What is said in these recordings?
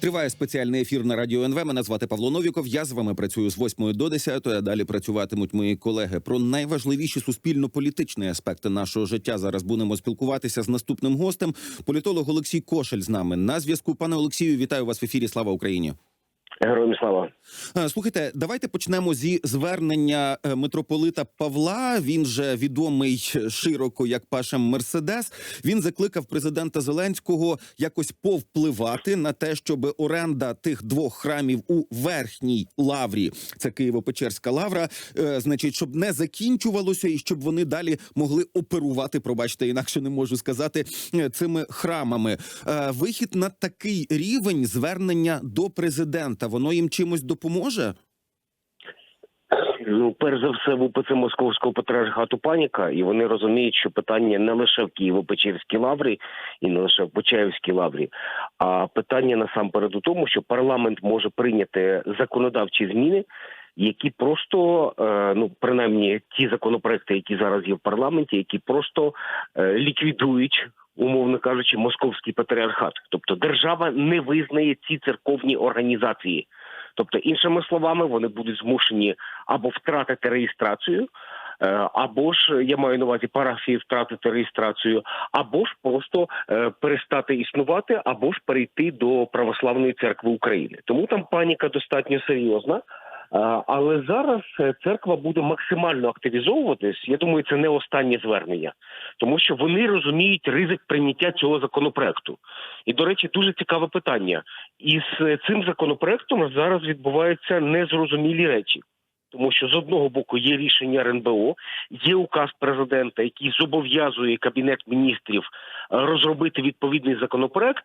Триває спеціальний ефір на радіо НВ. Мене звати Павло Новіков. Я з вами працюю з 8 до 10, а далі працюватимуть мої колеги. Про найважливіші суспільно-політичні аспекти нашого життя зараз будемо спілкуватися з наступним гостем. Політолог Олексій Кошель з нами на зв'язку. Пане Олексію, вітаю вас в ефірі. Слава Україні. Героям слава. Е, Слухайте, давайте почнемо зі звернення е, митрополита Павла. Він же відомий широко як Паша Мерседес. Він закликав президента Зеленського якось повпливати на те, щоб оренда тих двох храмів у верхній лаврі, це Києво-Печерська лавра, е, значить, щоб не закінчувалося і щоб вони далі могли оперувати. Пробачте, інакше не можу сказати е, цими храмами. Е, Вихід на такий рівень звернення до президента. Воно їм чимось допоможе? Ну, перш за все, в УПЦ Московського патріархату паніка, і вони розуміють, що питання не лише в Києво-Печерській лаврі і не лише в Почаївській лаврі, а питання насамперед у тому, що парламент може прийняти законодавчі зміни. Які просто е, ну принаймні ті законопроекти, які зараз є в парламенті, які просто е, ліквідують, умовно кажучи, московський патріархат. Тобто держава не визнає ці церковні організації. Тобто, іншими словами, вони будуть змушені або втратити реєстрацію, е, або ж я маю на увазі парафії втратити реєстрацію, або ж просто перестати існувати, або ж перейти до православної церкви України. Тому там паніка достатньо серйозна. Але зараз е, церква буде максимально активізовуватись. Я думаю, це не останнє звернення, тому що вони розуміють ризик прийняття цього законопроекту. І до речі, дуже цікаве питання. І з е, цим законопроектом зараз відбуваються незрозумілі речі. Тому що з одного боку є рішення РНБО, є указ президента, який зобов'язує кабінет міністрів е, розробити відповідний законопроект.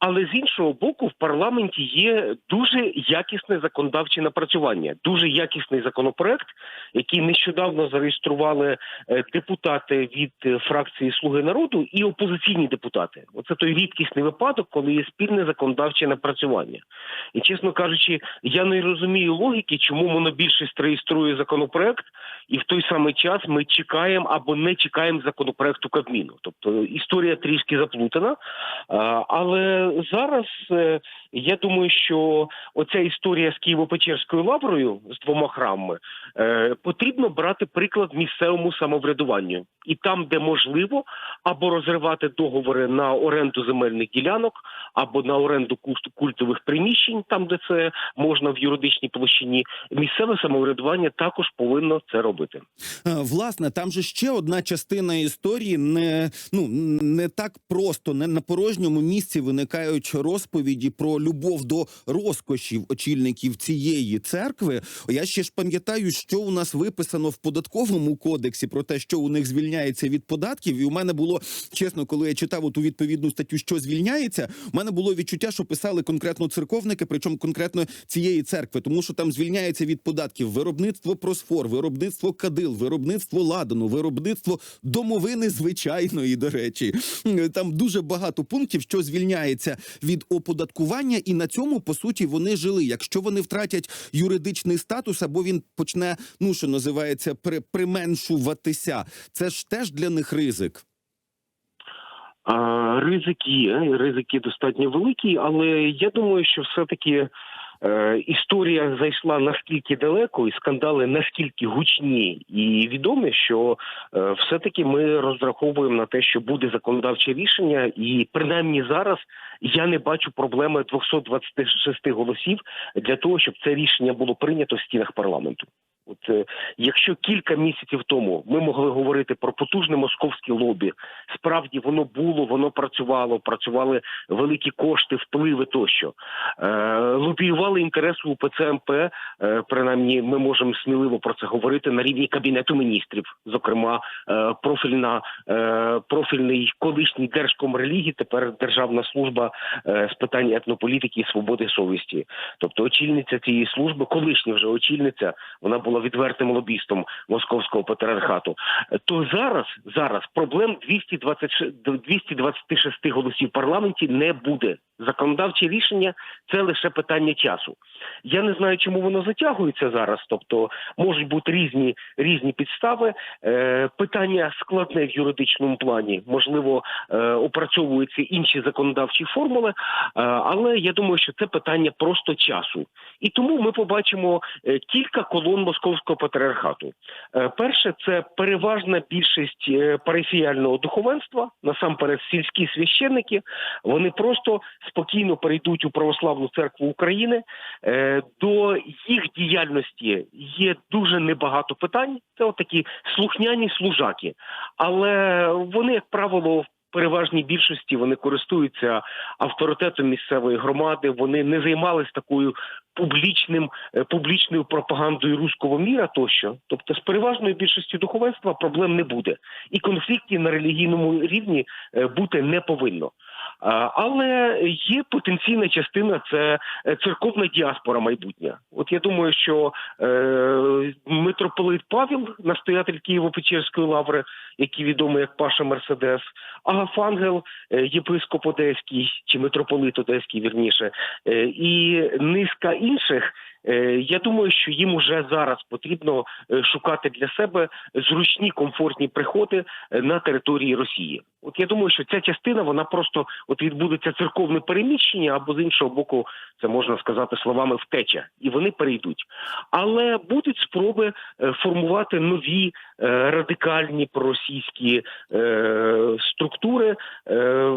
Але з іншого боку, в парламенті є дуже якісне законодавче напрацювання, дуже якісний законопроект, який нещодавно зареєстрували е, депутати від е, фракції Слуги народу і опозиційні депутати. Оце той рідкісний випадок, коли є спільне законодавче напрацювання. І чесно кажучи, я не розумію логіки, чому монобільшість реєструє законопроект, і в той самий час ми чекаємо або не чекаємо законопроекту Кабміну. Тобто історія трішки заплутана. Але зараз е, я думаю, що оця історія з Києво-Печерською лаврою з двома храмами е, потрібно брати приклад місцевому самоврядуванню, і там, де можливо, або розривати договори на оренду земельних ділянок, або на оренду культових приміщень, там де це можна в юридичній площині. Місцеве самоврядування також повинно це робити. Е, Власне, там же ще одна частина історії не ну не так просто, не на порожньому місці виникають розповіді про любов до розкошів очільників цієї церкви. Я ще ж пам'ятаю, що у нас виписано в податковому кодексі про те, що у них звільняється від податків. І у мене було чесно, коли я читав ту відповідну статтю, що звільняється, у мене було відчуття, що писали конкретно церковники, причому конкретно цієї церкви, тому що там звільняється від податків виробництво просфор, виробництво кадил, виробництво ладану, виробництво домовини звичайної. До речі, там дуже багато пунктів, що звільняється від оподаткування, і на цьому по суті вони жили. Якщо вони втратять юридичний статус, або він почне, ну що називається, при, применшуватися, це ж теж для них ризик. А, ризик є, ризики достатньо великі, але я думаю, що все-таки е, історія зайшла настільки далеко, і скандали настільки гучні і відомі, що е, все-таки ми розраховуємо на те, що буде законодавче рішення, і принаймні зараз я не бачу проблеми 226 голосів для того, щоб це рішення було прийнято в стінах парламенту. От е, якщо кілька місяців тому ми могли говорити про потужне московське лобі, справді воно було, воно працювало, працювали великі кошти, впливи тощо. Е, лобіювали інтереси УПЦ МП, е, принаймні ми можемо сміливо про це говорити на рівні кабінету міністрів, зокрема е, профільна е, профільний колишній держком релігії, тепер Державна служба е, з питань етнополітики і свободи совісті. Тобто очільниця цієї служби, колишня вже очільниця, вона була відвертим лобістом московського патріархату. То зараз зараз проблем 226 226 голосів в парламенті не буде. Законодавче рішення це лише питання часу. Я не знаю, чому воно затягується зараз. Тобто можуть бути різні різні підстави. Е, питання складне в юридичному плані. Можливо, е, опрацьовуються інші законодавчі формули, е, але я думаю, що це питання просто часу. І тому ми побачимо е, кілька колон московського патріархату. Е, Перше, це переважна більшість е, парафіяльного духовенства, насамперед сільські священники. Вони просто спокійно перейдуть у православну церкву України. Е, До їх діяльності є дуже небагато питань. Це от такі слухняні служаки, але вони, як правило, в переважній більшості вони користуються авторитетом місцевої громади. Вони не займалися такою публічним е, публічною пропагандою руського міра тощо. Тобто, з переважною більшістю духовенства проблем не буде, і конфліктів на релігійному рівні е, бути не повинно. А, Але є потенційна частина це е, церковна діаспора майбутня. От я думаю, що е, митрополит Павел, настоятель Києво-Печерської лаври, який відомий як Паша Мерседес, Агафангел, е, єпископ Одеський чи митрополит Одеський, вірніше, е, і низка інших. Е, Я думаю, що їм уже зараз потрібно е, шукати для себе зручні комфортні приходи е, на території Росії. От я думаю, що ця частина вона просто от відбудеться церковне переміщення, або з іншого боку, це можна сказати словами втеча, і вони перейдуть. Але будуть спроби формувати нові радикальні проросійські структури,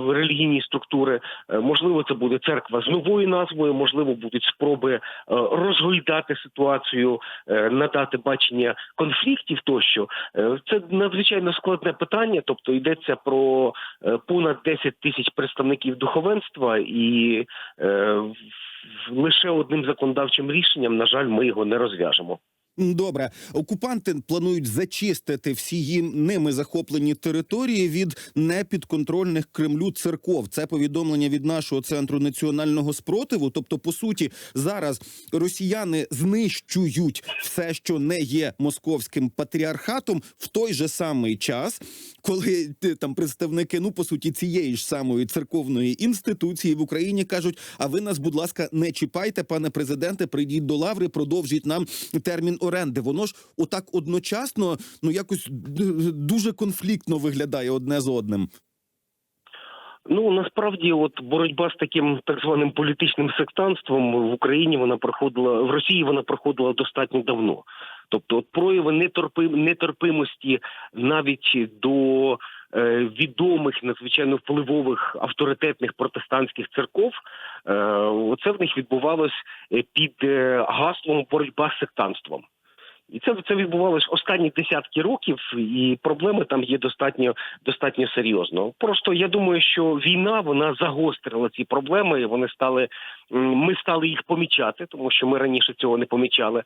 релігійні структури. Можливо, це буде церква з новою назвою, можливо, будуть спроби е, розгойдати ситуацію, е, надати бачення конфліктів тощо. Е, Це надзвичайно складне питання, тобто йдеться про е, понад 10 тисяч представників духовенства, і лише одним законодавчим рішенням, на жаль, ми його не розв'яжемо. Добре, окупанти планують зачистити всі ними захоплені території від непідконтрольних Кремлю церков. Це повідомлення від нашого центру національного спротиву. Тобто, по суті, зараз росіяни знищують все, що не є московським патріархатом, в той же самий час, коли ти, там представники, ну по суті, цієї ж самої церковної інституції в Україні кажуть: а ви нас, будь ласка, не чіпайте, пане президенте, прийдіть до лаври, продовжіть нам термін оренди. Воно ж отак одночасно, ну якось дуже конфліктно виглядає одне з одним. Ну насправді, от боротьба з таким так званим політичним сектантством в Україні вона проходила в Росії. Вона проходила достатньо давно. Тобто, от прояви нетерпи, нетерпимості навіть до е, відомих надзвичайно впливових авторитетних протестантських церков, е, оце в них відбувалось е, під е, гаслом боротьба з сектантством. І це це відбувалось останні десятки років, і проблеми там є достатньо достатньо серйозно. Просто я думаю, що війна вона загострила ці проблеми. Вони стали ми стали їх помічати, тому що ми раніше цього не помічали.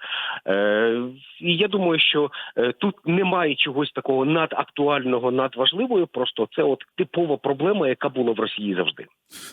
Е, і я думаю, що е, тут немає чогось такого надактуального, надважливого. Просто це от типова проблема, яка була в Росії завжди.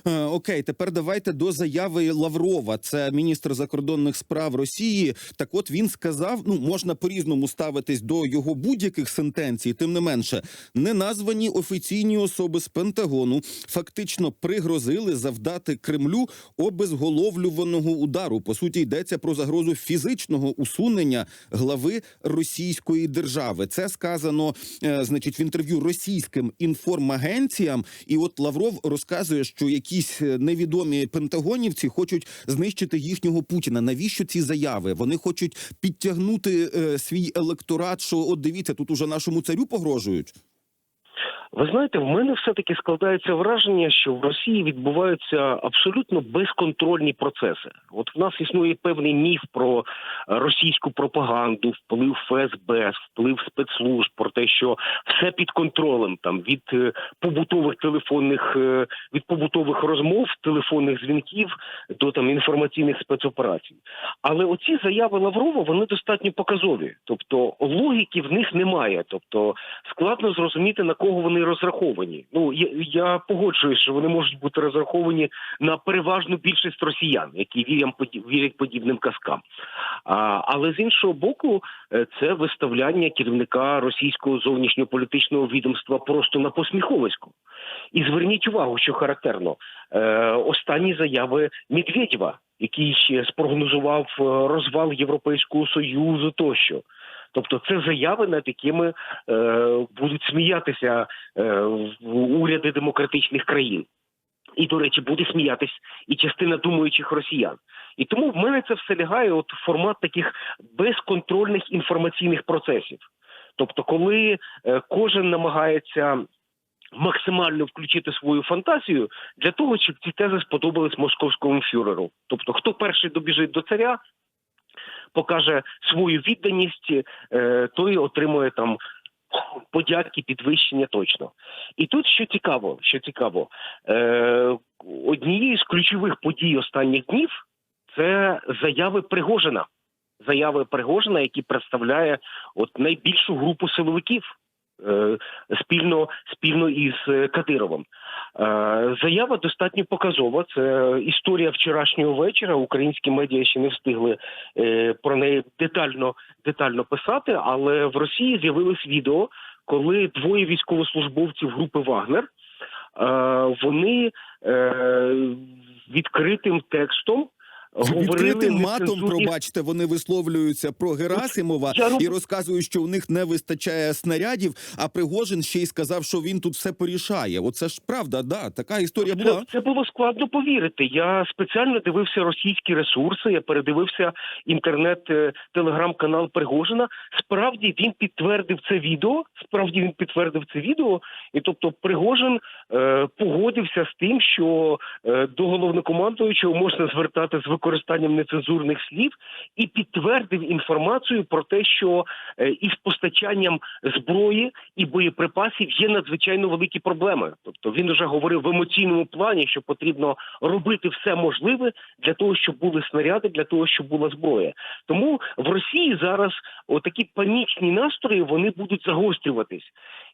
Е, Окей, тепер давайте до заяви Лаврова. Це міністр закордонних справ Росії. Так, от він сказав: ну можна по-різному ставитись до його будь-яких сентенцій. Тим не менше, неназвані офіційні особи з Пентагону фактично пригрозили завдати Кремлю обезголовлюваного удару. По суті, йдеться про загрозу фізичного усунення глави Російської держави. Це сказано, е, значить, в інтерв'ю російським інформагенціям. І от Лавров розказує, що якісь е, невідомі пентагонівці хочуть знищити їхнього Путіна. Навіщо ці заяви? Вони хочуть підтягнути е, свій електорат. Що от дивіться, тут уже нашому царю погрожують. Ви знаєте, в мене все-таки складається враження, що в Росії відбуваються абсолютно безконтрольні процеси. От в нас існує певний міф про е, російську пропаганду, вплив ФСБ, вплив спецслужб, про те, що все під контролем, там від е, побутових телефонних е, від побутових розмов, телефонних дзвінків до там інформаційних спецоперацій. Але оці заяви Лаврова вони достатньо показові. Тобто логіки в них немає. Тобто складно зрозуміти на кого вони розраховані. Ну я, я погоджуюсь, що вони можуть бути розраховані на переважну більшість росіян, які вірять, вірять подібним казкам. А, але з іншого боку, е, це виставляння керівника російського зовнішньополітичного відомства просто на посміховисько. І зверніть увагу, що характерно, е, останні заяви Медведєва, який ще спрогнозував е, розвал Європейського союзу тощо. Тобто, це заяви, над якими е, будуть сміятися е, уряди демократичних країн. І, до речі, буде сміятись і частина думаючих росіян. І тому в мене це все лягає от формат таких безконтрольних інформаційних процесів. Тобто, коли е, кожен намагається максимально включити свою фантазію для того, щоб ці тези сподобались московському фюреру. Тобто, хто перший добіжить до царя, покаже свою відданість, е, той отримує там подяки, підвищення точно. І тут що цікаво, що цікаво, е, однією з ключових подій останніх днів це заяви Пригожина. Заяви Пригожина, які представляє от найбільшу групу силовиків е, спільно, спільно із Кадировим. Е, Заява достатньо показова. Це історія вчорашнього вечора. Українські медіа ще не встигли е, про неї детально, детально писати, але в Росії з'явилось відео, коли двоє військовослужбовців групи Вагнер е, вони відкритим текстом. Відкритим матом, пробачте, вони висловлюються про Герасимова Я і розказують, що у них не вистачає снарядів. А Пригожин ще й сказав, що він тут все порішає. Оце ж правда, да, така історія була. Це, це було складно повірити. Я спеціально дивився російські ресурси. Я передивився інтернет е, телеграм-канал Пригожина. Справді він підтвердив це відео. Справді він підтвердив це відео. І тобто, Пригожин е, погодився з тим, що е, до головнокомандуючого можна звертати з використанням нецензурних слів, і підтвердив інформацію про те, що е, із постачанням зброї і боєприпасів є надзвичайно великі проблеми. Тобто він вже говорив в емоційному плані, що потрібно робити все можливе для того, щоб були снаряди, для того, щоб була зброя. Тому в Росії зараз отакі панічні настрої вони будуть загострюватись.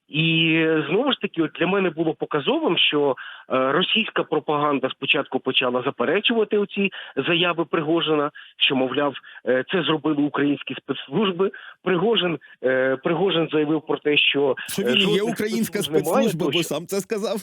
І знову ж таки, от для мене було показовим, що е, російська пропаганда спочатку почала заперечувати оці заяви Пригожина, що мовляв, е, це зробили українські спецслужби. Пригожин е, Пригожин заявив про те, що Що він є українська спецслужба, бо сам це сказав.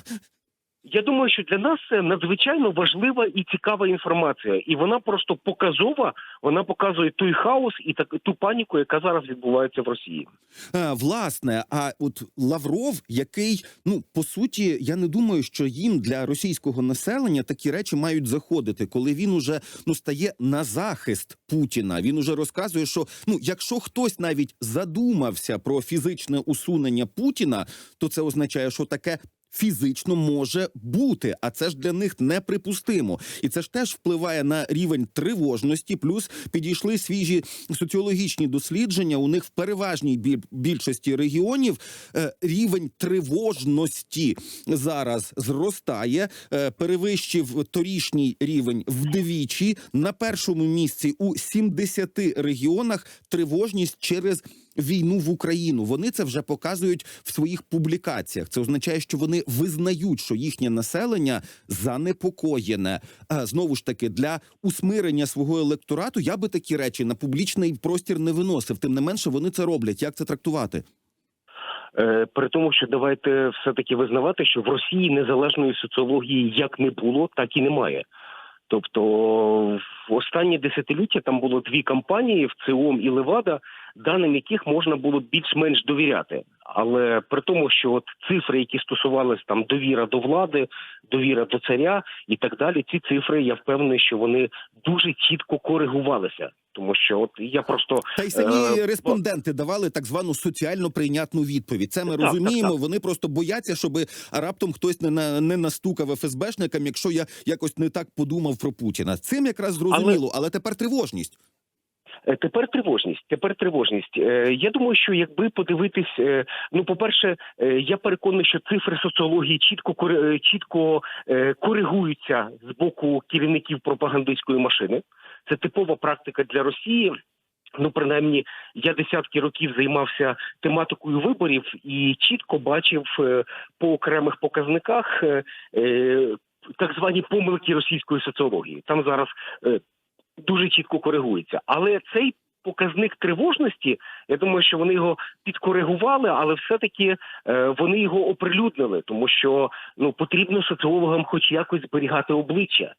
Я думаю, що для нас це надзвичайно важлива і цікава інформація, і вона просто показова. Вона показує той хаос і так ту паніку, яка зараз відбувається в Росії. А, власне, а от Лавров, який ну по суті, я не думаю, що їм для російського населення такі речі мають заходити, коли він уже ну стає на захист Путіна. Він уже розказує, що ну, якщо хтось навіть задумався про фізичне усунення Путіна, то це означає, що таке. Фізично може бути, а це ж для них неприпустимо, і це ж теж впливає на рівень тривожності. Плюс підійшли свіжі соціологічні дослідження. У них в переважній біль- більшості регіонів е, рівень тривожності зараз зростає, е, перевищив торішній рівень вдвічі. На першому місці у 70 регіонах тривожність через. Війну в Україну вони це вже показують в своїх публікаціях. Це означає, що вони визнають, що їхнє населення занепокоєне. Знову ж таки, для усмирення свого електорату я би такі речі на публічний простір не виносив. Тим не менше, вони це роблять. Як це трактувати? Е, При тому, що давайте все таки визнавати, що в Росії незалежної соціології як не було, так і немає. Тобто в останні десятиліття там було дві кампанії в ЦИОМ і Левада, даним яких можна було більш-менш довіряти. Але при тому, що от цифри, які стосувалися там довіра до влади, довіра до царя і так далі, ці цифри я впевнений, що вони дуже чітко коригувалися. Тому що от я просто Та й самі Е, респонденти давали так звану соціально прийнятну відповідь. Це ми Так, так, розуміємо. так. Вони просто бояться, щоб раптом хтось не на не настукав ФСБшникам, якщо я якось не так подумав про Путіна. Цим якраз зрозуміло, але тепер тривожність. Е, Тепер тривожність. Тепер тривожність. Е, Я думаю, що якби подивитись, е, ну по-перше, е, я переконаний, що цифри соціології чітко чітко коригуються з боку керівників пропагандистської машини. Це типова практика для Росії. Ну, принаймні, я десятки років займався тематикою виборів і чітко бачив е, по окремих показниках е, е, так звані помилки російської соціології. Там зараз дуже чітко коригується. Але цей показник тривожності. Я думаю, що вони його підкоригували, але все-таки вони його оприлюднили, тому що ну потрібно соціологам, хоч якось зберігати обличчя.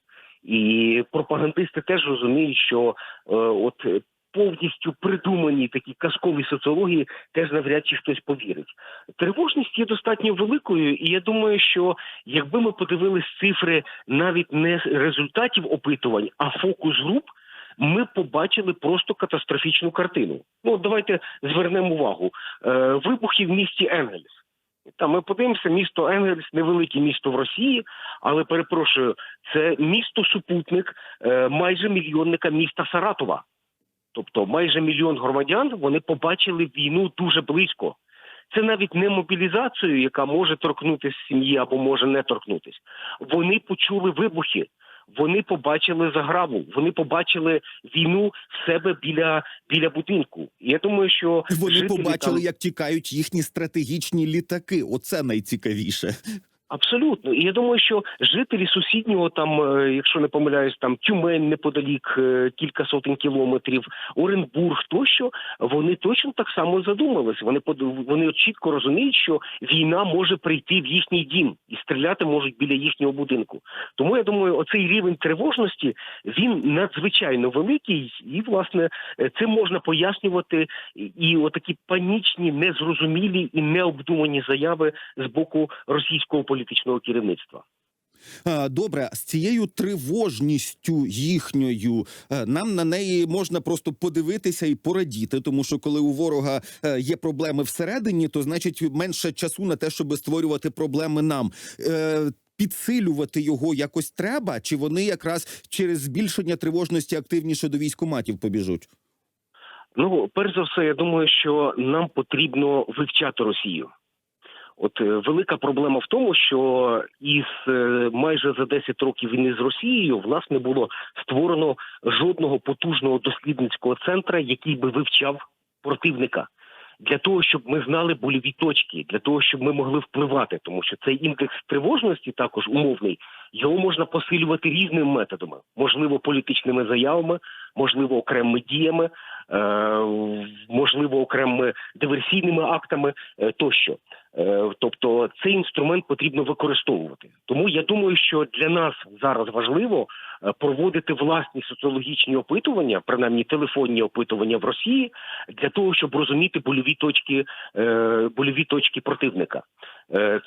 І пропагандисти теж розуміють, що е, от повністю придумані такі казкові соціології теж навряд чи хтось повірить. Тривожність є достатньо великою, і я думаю, що якби ми подивились цифри навіть не результатів опитувань, а фокус груп, ми побачили просто катастрофічну картину. Ну, давайте звернемо увагу. Е, вибухи в місті Енгельс. Там ми подивимося, місто Енгельс невелике місто в Росії, але перепрошую, це місто супутник е, майже мільйонника міста Саратова. Тобто майже мільйон громадян вони побачили війну дуже близько. Це навіть не мобілізацію, яка може торкнутися сім'ї або може не торкнутися. Вони почули вибухи, вони побачили заграву, вони побачили війну в себе біля, біля будинку. І я думаю, що Вони побачили, там... як тікають їхні стратегічні літаки. Оце найцікавіше. Абсолютно, і я думаю, що жителі сусіднього там, е, якщо не помиляюсь, там Тюмень неподалік е, кілька сотень кілометрів, Оренбург тощо, вони точно так само задумались. Вони вони чітко розуміють, що війна може прийти в їхній дім і стріляти можуть біля їхнього будинку. Тому я думаю, оцей рівень тривожності він надзвичайно великий, і власне е, цим можна пояснювати і- отакі панічні, незрозумілі і необдумані заяви з боку російського політичного керівництва. Добре, з цією тривожністю їхньою е, нам на неї можна просто подивитися і порадіти, тому що коли у ворога е, є проблеми всередині, то значить менше часу на те, щоб створювати проблеми нам. Е, Підсилювати його якось треба, чи вони якраз через збільшення тривожності активніше до військоматів побіжуть? Ну, перш за все, я думаю, що нам потрібно вивчати Росію. От е, велика проблема в тому, що із е, майже за 10 років війни з Росією в нас не було створено жодного потужного дослідницького центра, який би вивчав противника. Для того щоб ми знали больові точки, для того щоб ми могли впливати, тому що цей індекс тривожності також умовний, його можна посилювати різними методами, можливо, політичними заявами, можливо, окремими діями, е, можливо, окремими диверсійними актами тощо. Е, Тобто цей інструмент потрібно використовувати. Тому я думаю, що для нас зараз важливо е, проводити власні соціологічні опитування, принаймні телефонні опитування в Росії, для того, щоб розуміти больові точки, е, больові точки противника.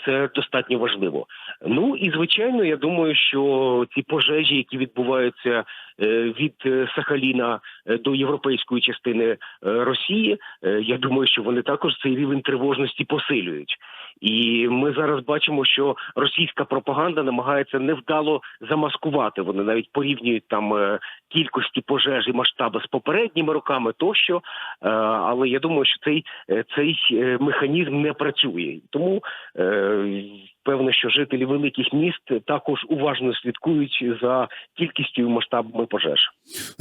Це достатньо важливо. Ну і звичайно, я думаю, що ці пожежі, які відбуваються від Сахаліна до європейської частини Росії, я думаю, що вони також цей рівень тривожності посилюють. І ми зараз бачимо, що російська пропаганда намагається невдало замаскувати. Вони навіть порівнюють там е, кількості пожеж і масштаби з попередніми роками тощо. Е, Але я думаю, що цей, е, цей механізм не працює. Тому певно, що жителі великих міст також уважно слідкують за кількістю і масштабами пожеж.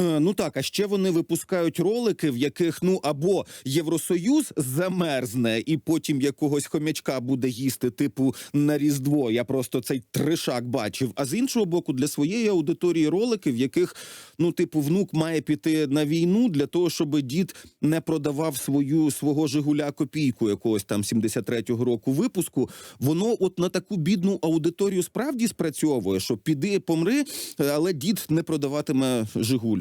Е, Ну так, а ще вони випускають ролики, в яких ну або Євросоюз замерзне, і потім якогось хомячка буде їсти, типу на Різдво. Я просто цей тришак бачив. А з іншого боку, для своєї аудиторії ролики, в яких ну, типу, внук має піти на війну для того, щоб дід не продавав свою свого Жигуля копійку якогось там 73-го року випуску. Воно от на таку бідну аудиторію справді спрацьовує, що піди помри, але дід не продаватиме Жигуль.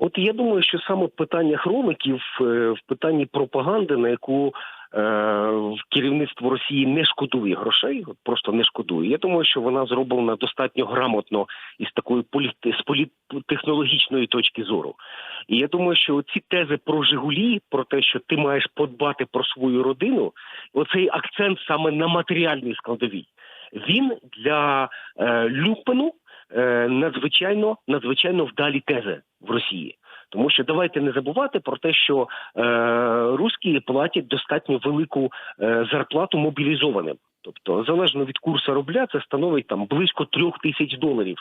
От я думаю, що саме в питаннях роликів, е, в питанні пропаганди, на яку е, керівництво Росії не шкодує грошей, просто не шкодує. Я думаю, що вона зроблена достатньо грамотно із такої політи, з точки зору. І я думаю, що ці тези про Жигулі, про те, що ти маєш подбати про свою родину, оцей акцент саме на матеріальній складовій, він для е, Люпену надзвичайно надзвичайно вдалі тези в Росії. Тому що давайте не забувати про те, що е, русські платять достатньо велику е, зарплату мобілізованим. Тобто, залежно від курсу рубля, це становить там близько трьох тисяч доларів.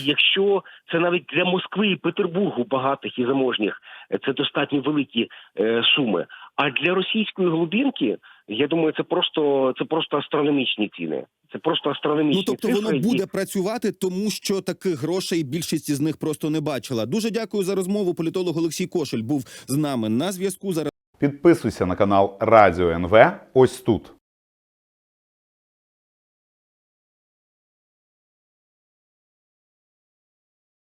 Якщо це навіть для Москви і Петербургу багатих і заможніх, е, це достатньо великі е, суми. А для російської глибинки Я думаю, це просто це просто астрономічні ціни. Це просто астрономічні Ну тобто цифри, воно буде працювати, тому що таких грошей більшість із них просто не бачила. Дуже дякую за розмову. Політолог Олексій Кошель був з нами на зв'язку. Зараз Підписуйся на канал Радіо НВ ось тут.